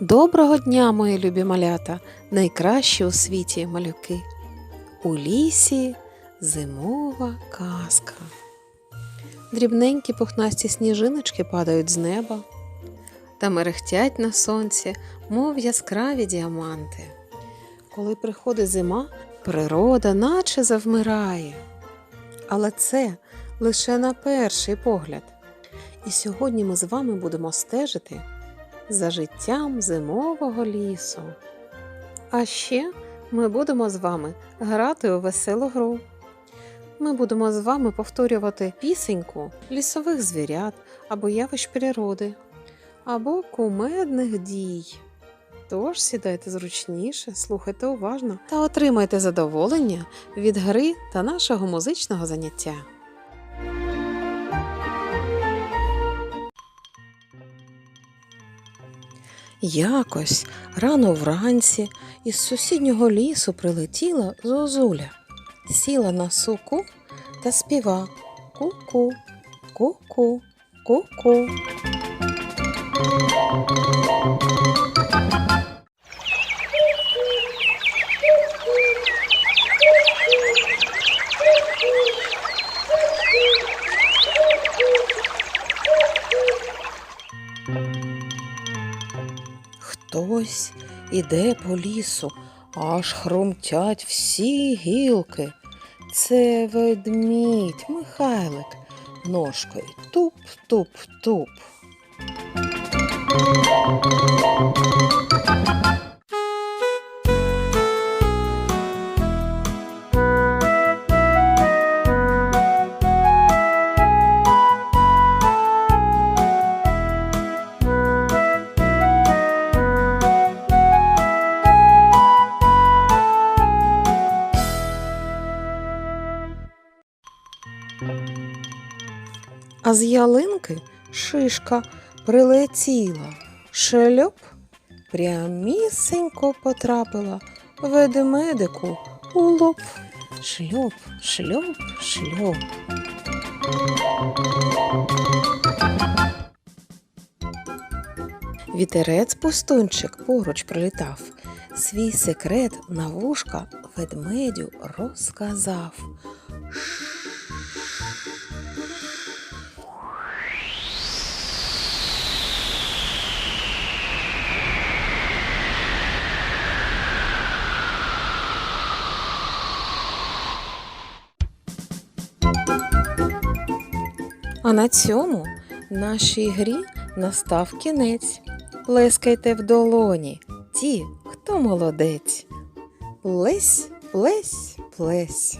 Доброго дня, мої любі малята, найкращі у світі малюки. У лісі зимова казка. Дрібненькі пухнасті сніжиночки падають з неба та мерехтять на сонці, мов яскраві діаманти. Коли приходить зима, природа наче завмирає. Але це лише на перший погляд. І сьогодні ми з вами будемо стежити за життям зимового лісу. А ще ми будемо з вами грати у веселу гру. Ми будемо з вами повторювати пісеньку лісових звірят або явищ природи, або кумедних дій. Тож сідайте зручніше, слухайте уважно та отримайте задоволення від гри та нашого музичного заняття. Якось рано вранці із сусіднього лісу прилетіла зозуля, сіла на суку та співа ку-ку, ку-ку, ку-ку. Хтось іде по лісу, аж хрумтять всі гілки. Це ведмідь Михайлик ножкою туп-туп-туп. А з ялинки шишка прилетіла, шельоп прямісенько потрапила ведмедику у лоб. Шльоп, шльоп, шльоп. Вітерець пустунчик поруч прилітав. Свій секрет на вушка ведмедю розказав. А на цьому нашій грі настав кінець. Плескайте в долоні ті, хто молодець. Плесь, плесь, плесь.